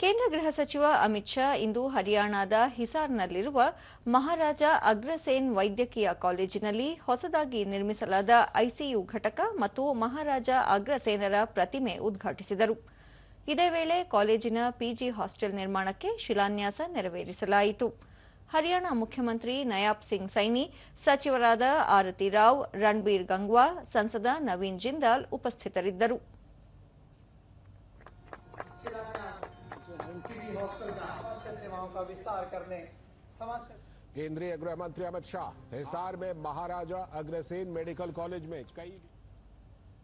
ಕೇಂದ್ರ ಗೃಹ ಸಚಿವ ಅಮಿತ್ ಶಾ ಇಂದು ಹರಿಯಾಣದ ಹಿಸಾರ್ನಲ್ಲಿರುವ ಮಹಾರಾಜ ಅಗ್ರಸೇನ್ ವೈದ್ಯಕೀಯ ಕಾಲೇಜಿನಲ್ಲಿ ಹೊಸದಾಗಿ ನಿರ್ಮಿಸಲಾದ ಐಸಿಯು ಘಟಕ ಮತ್ತು ಮಹಾರಾಜ ಅಗ್ರಸೇನರ ಪ್ರತಿಮೆ ಉದ್ಘಾಟಿಸಿದರು. ಇದೇ ವೇಳೆ ಕಾಲೇಜಿನ ಪಿಜಿ ಹಾಸ್ಟೆಲ್ ನಿರ್ಮಾಣಕ್ಕೆ ಶಿಲಾನ್ಯಾಸ ನೆರವೇರಿಸಲಾಯಿತು. ಹರಿಯಾಣ ಮುಖ್ಯಮಂತ್ರಿ ನಯಾಬ್ ಸಿಂಗ್ ಸೈನಿ, ಸಚಿವರಾದ ಆರತಿ ರಾವ್, ರಣಬೀರ್ ಗಂಗ್ವಾ, ಸಂಸದ ನವೀನ್ ಜಿಂದಾಲ್ ಉಪಸ್ಥಿತರಿದ್ದರು. सेवाओं का विस्तार करने समाज से केंद्रीय गृह मंत्री अमित शाह हिसार में महाराजा अग्रसेन मेडिकल कॉलेज में कई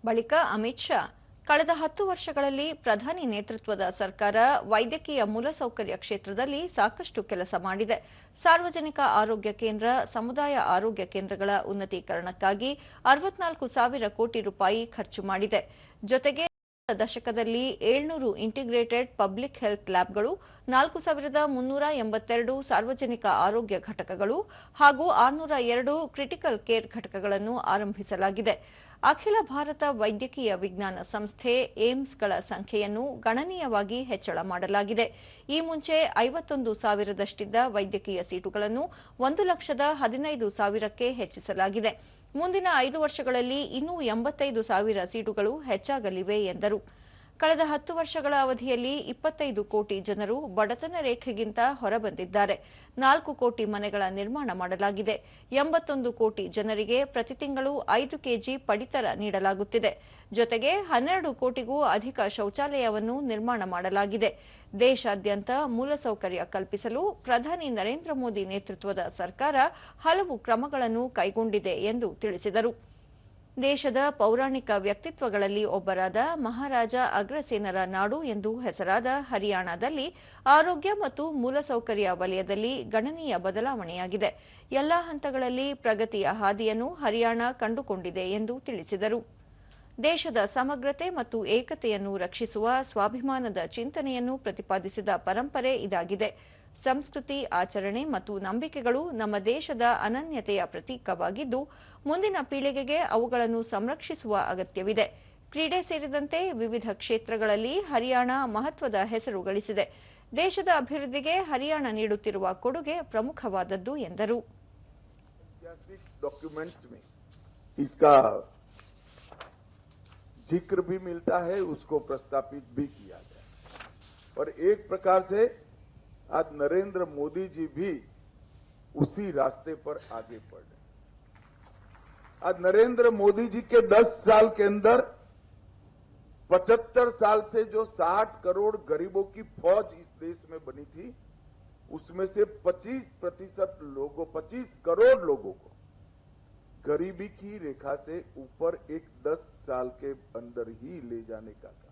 ಬಳಿಕ ಅಮಿತ್ ಶಾ ಕಳೆದ ಹತ್ತು ವರ್ಷಗಳಲ್ಲಿ ಪ್ರಧಾನಿ ನೇತೃತ್ವದ ಸರ್ಕಾರ ವೈದ್ಯಕೀಯ ಮೂಲಸೌಕರ್ಯ ಕ್ಷೇತ್ರದಲ್ಲಿ ಸಾಕಷ್ಟು ಕೆಲಸ ಮಾಡಿದೆ ಸಾರ್ವಜನಿಕ ಆರೋಗ್ಯ ಕೇಂದ್ರ ಸಮುದಾಯ ಆರೋಗ್ಯ ಕೇಂದ್ರಗಳ ಉನ್ನತೀಕರಣಕ್ಕಾಗಿ ಅರವತ್ನಾಲ್ಕು ಸಾವಿರ ಕೋಟಿ ರೂಪಾಯಿ ಖರ್ಚು ಮಾಡಿದೆ ಜೊತೆಗೆ ದಶಕದಲ್ಲಿ ಏಳ್ನೂರು ಇಂಟಿಗ್ರೇಟೆಡ್ ಪಬ್ಲಿಕ್ ಹೆಲ್ತ್ ಲ್ಯಾಬ್ಗಳು ನಾಲ್ಕು ಸಾವಿರದ ಮುನ್ನೂರ ಎಂಬತ್ತೆರಡು ಸಾರ್ವಜನಿಕ ಆರೋಗ್ಯ ಘಟಕಗಳು ಹಾಗೂ ಆರುನೂರ ಎರಡು ಕ್ರಿಟಿಕಲ್ ಕೇರ್ ಘಟಕಗಳನ್ನು ಆರಂಭಿಸಲಾಗಿದೆ. ಅಖಿಲ ಭಾರತ ವೈದ್ಯಕೀಯ ವಿಜ್ಞಾನ ಸಂಸ್ಥೆ ಏಮ್ಸ್ಗಳ ಸಂಖ್ಯೆಯನ್ನು ಗಣನೀಯವಾಗಿ ಹೆಚ್ಚಳ ಮಾಡಲಾಗಿದೆ. ಈ ಮುಂಚೆ ಐವತ್ತೊಂದು ಸಾವಿರದಷ್ಟಿದ್ದ ವೈದ್ಯಕೀಯ ಸೀಟುಗಳನ್ನು ಒಂದು ಲಕ್ಷದ ಹದಿನೈದು ಸಾವಿರಕ್ಕೆ ಹೆಚ್ಚಿಸಲಾಗಿದೆ. ಮುಂದಿನ ಐದು ವರ್ಷಗಳಲ್ಲಿ ಇನ್ನೂ ಎಂಬತ್ತೈದು ಸಾವಿರ ಸೀಟುಗಳು ಹೆಚ್ಚಾಗಲಿವೆ ಎಂದರು. ಕಳೆದ ಹತ್ತು ವರ್ಷಗಳ ಅವಧಿಯಲ್ಲಿ ಇಪ್ಪತ್ತೈದು ಕೋಟಿ ಜನರು ಬಡತನ ರೇಖೆಗಿಂತ ಹೊರಬಂದಿದ್ದಾರೆ. ನಾಲ್ಕು ಕೋಟಿ ಮನೆಗಳ ನಿರ್ಮಾಣ ಮಾಡಲಾಗಿದೆ. ಎಂಬತ್ತೊಂದು ಕೋಟಿ ಜನರಿಗೆ ಪ್ರತಿ ತಿಂಗಳು ಐದು ಕೆಜಿ ಪಡಿತರ ನೀಡಲಾಗುತ್ತಿದೆ. ಜೊತೆಗೆ ಹನ್ನೆರಡು ಕೋಟಿಗೂ ಅಧಿಕ ಶೌಚಾಲಯವನ್ನು ನಿರ್ಮಾಣ ಮಾಡಲಾಗಿದೆ. ದೇಶಾದ್ಯಂತ ಮೂಲಸೌಕರ್ಯ ಕಲ್ಪಿಸಲು ಪ್ರಧಾನಿ ನರೇಂದ್ರ ಮೋದಿ ನೇತೃತ್ವದ ಸರ್ಕಾರ ಹಲವು ಕ್ರಮಗಳನ್ನು ಕೈಗೊಂಡಿದೆ ಎಂದು ತಿಳಿಸಿದರು. ದೇಶದ ಪೌರಾಣಿಕ ವ್ಯಕ್ತಿತ್ವಗಳಲ್ಲಿ ಒಬ್ಬರಾದ ಮಹಾರಾಜ ಅಗ್ರಸೇನರ ನಾಡು ಎಂದು ಹೆಸರಾದ ಹರಿಯಾಣದಲ್ಲಿ ಆರೋಗ್ಯ ಮತ್ತು ಮೂಲಸೌಕರ್ಯ ವಲಯದಲ್ಲಿ ಗಣನೀಯ ಬದಲಾವಣೆಯಾಗಿದೆ. ಎಲ್ಲಾ ಹಂತಗಳಲ್ಲಿ ಪ್ರಗತಿಯ ಹಾದಿಯನ್ನು ಹರಿಯಾಣ ಕಂಡುಕೊಂಡಿದೆ ಎಂದು ತಿಳಿಸಿದರು. ದೇಶದ ಸಮಗ್ರತೆ ಮತ್ತು ಏಕತೆಯನ್ನು ರಕ್ಷಿಸುವ ಸ್ವಾಭಿಮಾನದ ಚಿಂತನೆಯನ್ನು ಪ್ರತಿಪಾದಿಸಿದ ಪರಂಪರೆ ಇದಾಗಿದೆ. ಸಂಸ್ಕೃತಿ ಆಚರಣೆ ಮತ್ತು ನಂಬಿಕೆಗಳು ನಮ್ಮ ದೇಶದ ಅನನ್ಯತೆಯ ಪ್ರತೀಕವಾಗಿದ್ದು ಮುಂದಿನ ಪೀಳಿಗೆಗೆ ಅವುಗಳನ್ನು ಸಂರಕ್ಷಿಸುವ ಅಗತ್ಯವಿದೆ ಕ್ರೀಡೆ ಸೇರಿದಂತೆ ವಿವಿಧ ಕ್ಷೇತ್ರಗಳಲ್ಲಿ ಹರಿಯಾಣ ಮಹತ್ವದ ಹೆಸರು ಗಳಿಸಿದೆ ದೇಶದ ಅಭಿವೃದ್ಧಿಗೆ ಹರಿಯಾಣ ನೀಡುತ್ತಿರುವ ಕೊಡುಗೆ ಪ್ರಮುಖವಾದದ್ದು ಎಂದರು ऐतिहासिक डॉक्यूमेंट्स में इसका जिक्र भी मिलता है उसको प्रस्तापित भी किया गया और एक प्रकार से आज नरेंद्र मोदी जी भी उसी रास्ते पर आगे बढ़ आज नरेंद्र मोदी जी के 10 साल के अंदर 75 साल से जो 60 करोड़ गरीबों की फौज इस देश में बनी थी, उसमें से 25 प्रतिशत लोगों 25 करोड़ लोगों को गरीबी की रेखा से ऊपर एक 10 साल के अंदर ही ले जाने का काम।